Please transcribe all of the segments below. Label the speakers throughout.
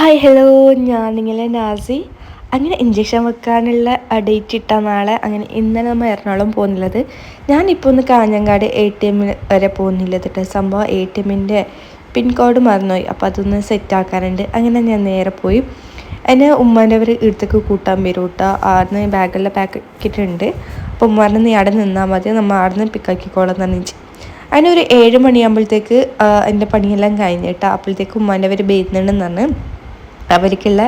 Speaker 1: Hi hello ഞാൻ നിങ്ങളെ Nazi. അങ്ങനെ ഇഞ്ചക്ഷൻ വെക്കാനുള്ള ഡേറ്റ് ഇട്ട നാളെ അങ്ങനെ ഇന്നലെ നമ്മൾ എറണാകുളം പോകുന്നുള്ളത് ഞാനിപ്പോൾ ഒന്ന് കാഞ്ഞങ്ങാട് എ ടി എമ്മിൽ വരെ പോകുന്നില്ലത് കേട്ടോ സംഭവം എ ടി എമ്മിന്റെ പിൻകോഡ് മറന്നുപോയി. അപ്പോൾ അതൊന്ന് സെറ്റ് ആക്കാനുണ്ട്. അങ്ങനെ ഞാൻ നേരെ പോയി. എന്നെ ഉമ്മേന്റെ അവർ ഇടത്തേക്ക് കൂട്ടാൻ വരും കേട്ടോ ആടുന്ന് ബാഗെല്ലാം പാക്കറ്റ് ഉണ്ട് അപ്പോൾ ഉമ്മ നീ അവിടെ നിന്നാൽ മതി. നമ്മൾ ആടുന്ന് പിക്കാക്കിക്കോളാം എന്ന് പറഞ്ഞു അതിനൊരു ഏഴ് മണിയാകുമ്പോഴത്തേക്ക് എന്റെ പണിയെല്ലാം കഴിഞ്ഞിട്ട് അപ്പോഴത്തേക്ക് ഉമ്മാന്റെ അവർ ബേരുന്നുണ്ടെന്ന് പറഞ്ഞ് അവർക്കുള്ള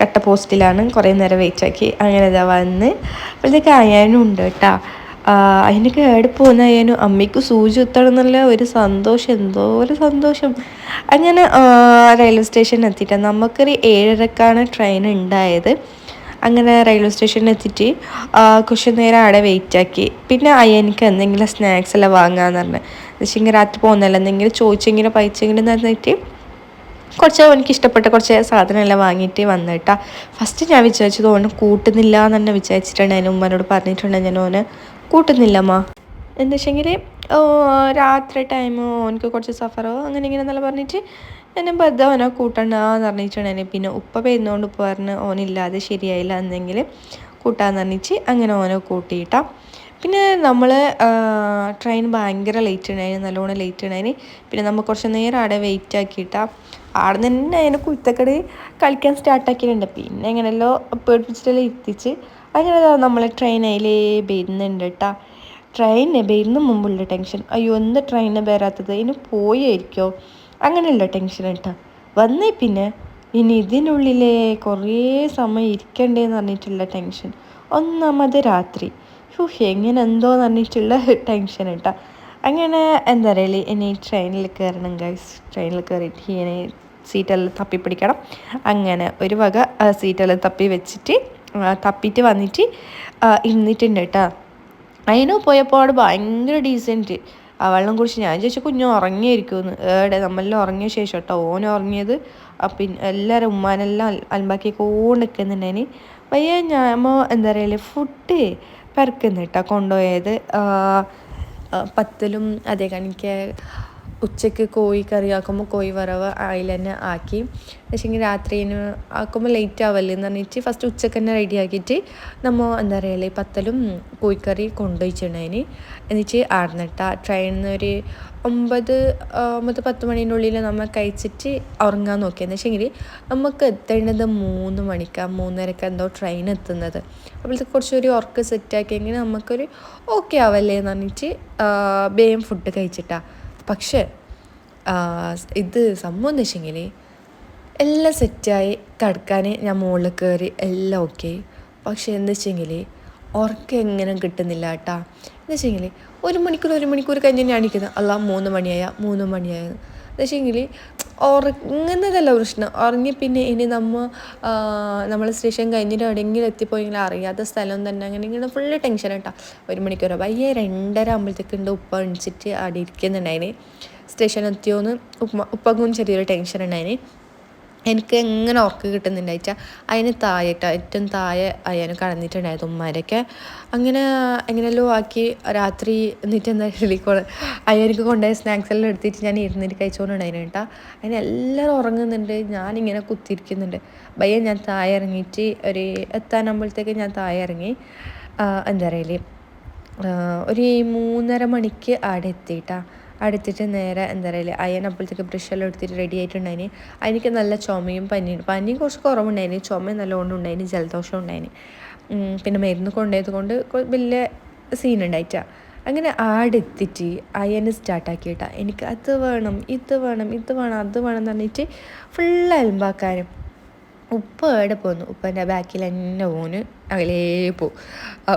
Speaker 1: കട്ട പോസ്റ്റിലാണ് കുറേ നേരം വെയിറ്റ് ആക്കി അങ്ങനെ ഇതാ വന്ന് അപ്പോഴത്തേക്ക് കായാനും ഉണ്ട് കേട്ടോ. അതിന് കേട് പോകുന്ന അയ്യാനും. അമ്മയ്ക്ക് സൂചി കുത്തണം എന്നുള്ള ഒരു സന്തോഷം എന്തോ ഒരു സന്തോഷം. അങ്ങനെ റെയിൽവേ സ്റ്റേഷനിൽ എത്തിയിട്ട് നമുക്കൊരു ഏഴരക്കാണ് ട്രെയിൻ ഉണ്ടായത്. അങ്ങനെ റെയിൽവേ സ്റ്റേഷനിൽ എത്തിയിട്ട് കുറച്ച് നേരം അവിടെ വെയിറ്റ് ആക്കി പിന്നെ അയ്യനിക്ക് എന്തെങ്കിലും സ്നാക്സ് എല്ലാം വാങ്ങാമെന്ന് പറഞ്ഞു. പക്ഷേ രാത്രി പോകുന്നല്ലോ എന്തെങ്കിലും ചോദിച്ചെങ്കിലും പൈച്ചെങ്കിലും തന്നിട്ട് കുറച്ച് എനിക്ക് ഇഷ്ടപ്പെട്ട കുറച്ച് സാധനമെല്ലാം വാങ്ങിയിട്ട് വന്നിട്ടാ. ഫസ്റ്റ് ഞാൻ വിചാരിച്ചത് ഓന് കൂട്ടുന്നില്ല എന്ന് തന്നെ അതിന് ഉമ്മനോട് പറഞ്ഞിട്ടുണ്ട്. ഞാൻ ഓന് കൂട്ടുന്നില്ലമ്മ. എന്താ വെച്ചെങ്കിൽ രാത്രി ടൈം ഓനക്ക് കുറച്ച് സഫറോ അങ്ങനെ ഇങ്ങനെ എന്നല്ല പറഞ്ഞിട്ട് എന്നെ ബദ്ധ ഓനെ കൂട്ടണ്ടെന്ന് പറഞ്ഞിട്ടുണ്ടെങ്കിൽ പിന്നെ ഉപ്പ പെയ്യുന്നതുകൊണ്ട് ഉപ്പ പറഞ്ഞ് ഓനില്ലാതെ ശരിയായില്ല എന്നെങ്കിൽ കൂട്ടാന്ന് പറഞ്ഞിട്ട് അങ്ങനെ ഓനെ കൂട്ടിയിട്ടാ. പിന്നെ നമ്മൾ ട്രെയിൻ ഭയങ്കര ലേറ്റ് ഉണ്ടായിരുന്നു നല്ലോണം ലേറ്റ് ഉണ്ടായിന് പിന്നെ നമ്മൾ കുറച്ച് നേരം അവിടെ വെയിറ്റ് ആക്കിയിട്ടാണ് നിന്ന് തന്നെ അതിനെ കുരുത്തക്കട് കളിക്കാൻ സ്റ്റാർട്ടാക്കിയിട്ടുണ്ട് പിന്നെ എങ്ങനെയല്ലോ പേടിപ്പിച്ചിട്ടെല്ലാം എത്തിച്ച്. അങ്ങനെ നമ്മൾ ട്രെയിൻ അതിലേ വരുന്നുണ്ട് കേട്ടോ ട്രെയിനിന് വരുന്ന മുമ്പുള്ള ടെൻഷൻ അയ്യോ എന്താ ട്രെയിനിന് വരാത്തത്? ഇനി പോയായിരിക്കോ? അങ്ങനെയല്ല ടെൻഷൻ കേട്ടോ വന്നേ പിന്നെ ഇനി ഇതിനുള്ളിലെ കുറേ സമയം ഇരിക്കണ്ടേന്ന് പറഞ്ഞിട്ടുള്ള ടെൻഷൻ ഒന്നാമത് രാത്രി. ഹൂ എങ്ങനെ എന്തോന്ന് പറഞ്ഞിട്ടുള്ള ടെൻഷൻ കേട്ടോ അങ്ങനെ എന്താ പറയുക ഇനി ട്രെയിനിൽ കയറണം ഗൈസ് ട്രെയിനിൽ കയറിയിട്ട് ഇങ്ങനെ സീറ്റെല്ലാം തപ്പി പിടിക്കണം അങ്ങനെ ഒരു വക സീറ്റെല്ലാം തപ്പി വെച്ചിട്ട് തപ്പിയിട്ട് വന്നിട്ട് ഇരുന്നിട്ടുണ്ട് കേട്ടോ. അതിന് പോയപ്പോൾ അവിടെ ഭയങ്കര ഡീസന്റ് ആ വെള്ളം കുടിച്ച് ഞാൻ ചോദിച്ചു കുഞ്ഞു ഉറങ്ങിയിരിക്കുമെന്ന്. ഏടെ നമ്മളെല്ലാം ഉറങ്ങിയ ശേഷം കേട്ടോ ഓൻ ഉറങ്ങിയത്. പിന്നെ എല്ലാവരും ഉമ്മാനെല്ലാം അൽബാക്കി കൊണ്ട് നിൽക്കുന്നുണ്ടേന് വയ്യ ഞാൻ എന്താ പറയുക ഫുഡ് പെരക്കുന്നു കേട്ടോ കൊണ്ടുപോയത്. പത്തലും അതേ കണിക്ക്. ഉച്ചയ്ക്ക് കോഴി കറി ആക്കുമ്പോൾ കോഴി വറവ് അതിൽ തന്നെ ആക്കി. പക്ഷേങ്കിൽ രാത്രിന് ആക്കുമ്പോൾ ലേറ്റ് ആവല്ലേ എന്ന് പറഞ്ഞിട്ട് ഫസ്റ്റ് ഉച്ചയ്ക്ക് തന്നെ റെഡി ആക്കിയിട്ട് നമ്മൾ എന്താ പറയുക പത്തലും കോഴിക്കറി കൊണ്ടുപോയിച്ചിട്ടുണ്ടായിന് എന്നിട്ട് ആർന്നിട്ട ട്രെയിനിൽ നിന്ന് ഒരു ഒമ്പത് ഒമ്പത് പത്ത് മണീന്റെ ഉള്ളിൽ നമ്മൾ കഴിച്ചിട്ട് ഉറങ്ങാൻ നോക്കിയെന്ന് വെച്ചെങ്കിൽ നമുക്ക് എത്തേണ്ടത് മൂന്ന് മണിക്കാണ് മൂന്നരക്ക് എന്തോ ട്രെയിൻ എത്തുന്നത്. അപ്പോഴത്തെ കുറച്ചൊരു ഉറക്ക് സെറ്റാക്കിയെങ്കിൽ നമുക്കൊരു ഓക്കെ ആവല്ലേ എന്ന് പറഞ്ഞിട്ട് വേഗം ഫുഡ് കഴിച്ചിട്ടാണ് പക്ഷേ ഇത് സംഭവം എന്ന് വെച്ചെങ്കിൽ എല്ലാം സെറ്റായി കിടക്കാൻ ഞാൻ മുകളിൽ കയറി എല്ലാം ഓക്കെ. പക്ഷെ എന്താ വെച്ചെങ്കിൽ ഉറക്കം എങ്ങനെ കിട്ടുന്നില്ല കേട്ടാ. എന്ന് വെച്ചെങ്കിൽ ഒരു മണിക്കൂർ ഒരു മണിക്കൂർ കഴിഞ്ഞ് ഞാൻ അടിക്കുന്നത് അല്ല മൂന്ന് മണിയായ മൂന്ന് മണിയായ. എന്ന് വെച്ചെങ്കിൽ ഉറങ്ങുന്നതല്ല പ്രശ്നം. ഉറങ്ങി പിന്നെ ഇനി നമ്മൾ നമ്മൾ സ്റ്റേഷൻ കഴിഞ്ഞിട്ട് എവിടെയെങ്കിലും എത്തിപ്പോയെങ്കിൽ അറിയാത്ത സ്ഥലം തന്നെ അങ്ങനെ ഇങ്ങനെ ഫുള്ള് ടെൻഷൻ കേട്ടോ ഒരു മണിക്കൂർ വയ്യ രണ്ടര ആകുമ്പോഴത്തേക്കുണ്ട് ഉപ്പ അണിച്ചിട്ട് അവിടെ ഇരിക്കുന്നുണ്ടായിന്. സ്റ്റേഷൻ എത്തിയോന്ന് ഉപ്പ ഉപ്പക്കും ചെറിയൊരു ടെൻഷൻ ഉണ്ടായിന്. എനിക്ക് എങ്ങനെ ഉറക്കം കിട്ടുന്നുണ്ടായിച്ച അതിന് താഴെട്ടോ ഏറ്റവും താഴെ അയ്യാനും കടന്നിട്ടുണ്ടായിരുന്നു ഉമ്മാരൊക്കെ. അങ്ങനെ എങ്ങനെയല്ലോ ആക്കി രാത്രി എന്നിട്ട് എന്താ ഹെലിക്കോൾ അയ്യനിക്ക് കൊണ്ടുപോയ സ്നാക്സ് എല്ലാം എടുത്തിട്ട് ഞാൻ ഇരുന്നിട്ട് കഴിച്ചുകൊണ്ടുണ്ടായിരുന്നു കേട്ടോ. അതിനെല്ലാവരും ഉറങ്ങുന്നുണ്ട്. ഞാനിങ്ങനെ കുത്തിരിക്കുന്നുണ്ട് ഭയ്യ ഞാൻ താഴെ ഇറങ്ങിയിട്ട് ഒരു എത്താനാകുമ്പോഴത്തേക്ക് ഞാൻ താഴെ ഇറങ്ങി. എന്താ പറയൽ? ഒരു മൂന്നര മണിക്ക് അവിടെ എത്തിയിട്ടാ. അടുത്തിട്ട് നേരെ എന്താ പറയുക അയൻ അപ്പോഴത്തേക്ക് ബ്രഷെല്ലാം എടുത്തിട്ട് റെഡി ആയിട്ടുണ്ടായിന്. അതിനൊക്കെ നല്ല ചുമയും പനിയും പനിയും കുറച്ച് കുറവുണ്ടായിന്. ചുമയും നല്ലോണം ഉണ്ടായിന് ജലദോഷം ഉണ്ടായിന്. പിന്നെ മരുന്ന് കൊണ്ടുപോയത് കൊണ്ട് വലിയ സീൻ ഉണ്ടായിട്ടാ. അങ്ങനെ ആടെത്തിയിട്ട് അയന് സ്റ്റാർട്ടാക്കിയിട്ടാ എനിക്ക് അത് വേണം ഇത് വേണം ഇത് വേണം അത് വേണം എന്ന് പറഞ്ഞിട്ട് ഫുൾ അലമ്പാക്കാനും. ഉപ്പ എവിടെ പോന്നു. ഉപ്പന്റെ ബാക്കിൽ തന്നെ പോന്ന് അകലേ പോവും.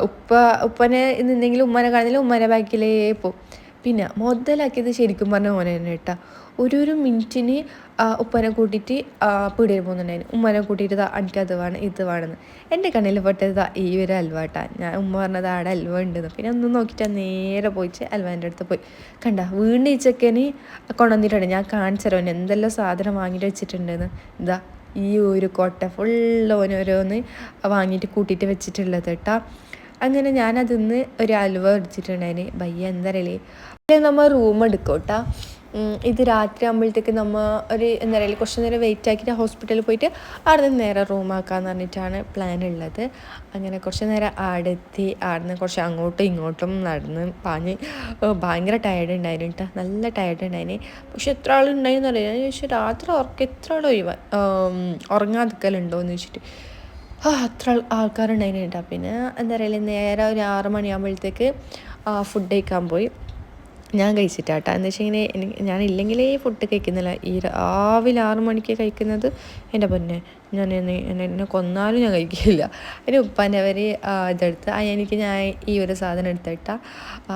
Speaker 1: ഉപ്പ ഉപ്പനെ നിന്നെങ്കിലും ഉമ്മനെ കാണുന്നില്ല ഉമ്മനെ ബാക്കിലേ പോവും. പിന്നെ മുതലാക്കിയത് ശരിക്കും പറഞ്ഞ മോനെ തന്നെ കേട്ടോ. ഒരു ഒരു മിനിറ്റിന് ഉപ്പനെ കൂട്ടിയിട്ട് പീടിയിൽ പോകുന്നുണ്ടായിരുന്നു. ഉമ്മനെ കൂട്ടിയിട്ട് ഇതാ എനിക്കത് വേണം ഇത് വേണമെന്ന് എന്റെ കണ്ണിൽ പെട്ടത് ഈ ഒരു അൽവാട്ടാ ഞാൻ ഉമ്മ പറഞ്ഞത് ആടെ അൽവ ഉണ്ടെന്ന്. പിന്നെ ഒന്ന് നോക്കിയിട്ട് നേരെ പോയിച്ച് അൽവാന്റെ അടുത്ത് പോയി. കണ്ട വീണ്ടും ഈ കൊണ്ടുവന്നിട്ടുണ്ട്. ഞാൻ കാണിച്ചരോ എന്തെല്ലാം സാധനം വാങ്ങിയിട്ട് വെച്ചിട്ടുണ്ടെന്ന്. ഇതാ ഈ ഒരു കൊട്ട ഫുള്ള് ഓരോന്ന് വാങ്ങിയിട്ട് കൂട്ടിയിട്ട് വെച്ചിട്ടുള്ളത് കേട്ടോ. അങ്ങനെ ഞാനതിന്ന് ഒരു അലുവ അടിച്ചിട്ടുണ്ടായിന് ഭയ്യ എന്താ പറയലേ നമ്മൾ റൂം എടുക്കും കേട്ടോ ഇത് രാത്രി ആകുമ്പോഴത്തേക്ക് നമ്മൾ ഒരു എന്താ പറയുക കുറച്ച് നേരം വെയിറ്റ് ആക്കിയിട്ട് ഹോസ്പിറ്റലിൽ പോയിട്ട് അവിടെ നിന്ന് നേരെ റൂമാക്കാന്ന് പറഞ്ഞിട്ടാണ് പ്ലാൻ ഉള്ളത്. അങ്ങനെ കുറച്ച് നേരം അവിടെ എത്തി നിന്ന് കുറച്ച് അങ്ങോട്ടും ഇങ്ങോട്ടും നടന്ന് പാഞ്ഞ് ഭയങ്കര ടയർഡ് ഉണ്ടായിരുന്നു കേട്ടോ നല്ല ടയേർഡ് ഉണ്ടായിന്. പക്ഷെ എത്ര ആളുണ്ടായിരുന്നു അറിയാം ഞാൻ രാത്രി ഉറക്കം എത്ര ആൾ ഒഴിവാ ഉറങ്ങാതിക്കലുണ്ടോ ചോദിച്ചിട്ട്. അത്ര ആൾ- ആൾക്കാരുണ്ടായിരുന്നു കേട്ടോ പിന്നെ എന്താ പറയുക നേരെ ഒരു ആറ് മണിയാകുമ്പോഴത്തേക്ക് ഫുഡ് കഴിക്കാൻ പോയി. ഞാൻ കഴിച്ചിട്ടാട്ടാ. എന്ന് വെച്ചിങ്ങനെ ഞാൻ ഇല്ലെങ്കിലേ ഫുഡ് കഴിക്കുന്നില്ല. ഈ രാവിലെ ആറു മണിക്ക് കഴിക്കുന്നത് എന്റെ പൊന്നെ. ഞാൻ എന്നെ എന്നെ കൊന്നാലും ഞാൻ കഴിക്കില്ല. അതിന് ഉപ്പാന്റെ അവർ ഇതെടുത്ത് ആ എനിക്ക് ഞാൻ ഈ ഒരു സാധനം എടുത്തിട്ട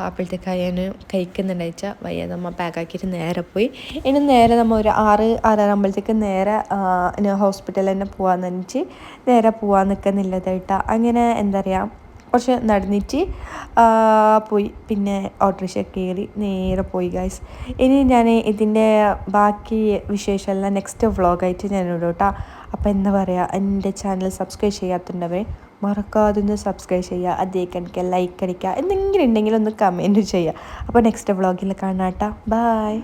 Speaker 1: അപ്പോഴത്തേക്ക് അയ്യന് കഴിക്കുന്നുണ്ടായിച്ച വയ്യ നമ്മൾ പാക്കാക്കിയിട്ട് നേരെ പോയി. ഇനി നേരെ നമ്മൾ ഒരു ആറ് ആറര ആകുമ്പോഴത്തേക്ക് നേരെ ഹോസ്പിറ്റലിൽ തന്നെ പോകാമെന്ന് വെച്ച് നേരെ പോകാൻ നിൽക്കുന്നില്ലതായിട്ടാ അങ്ങനെ എന്താ പറയുക കുറച്ച് നടന്നിട്ട് പോയി. പിന്നെ ഓട്ടോറിക്ഷ കയറി നേരെ പോയി ഗൈസ് ഇനി ഞാൻ ഇതിന്റെ ബാക്കി വിശേഷമെല്ലാം നെക്സ്റ്റ് വ്ളോഗായിട്ട് ഞാൻ ഇടും കേട്ടോ അപ്പോൾ എന്താ പറയുക എന്റെ ചാനൽ സബ്സ്ക്രൈബ് ചെയ്യാത്തുണ്ടവേ മറക്കാതെ ഒന്ന് സബ്സ്ക്രൈബ് ചെയ്യുക. അതേക്ക് എനിക്ക് ലൈക്ക് അടിക്കുക. എന്തെങ്കിലും ഉണ്ടെങ്കിൽ ഒന്ന് കമന്റ് ചെയ്യുക. അപ്പോൾ നെക്സ്റ്റ് വ്ളോഗിൽ കാണാം കേട്ടോ ബായ്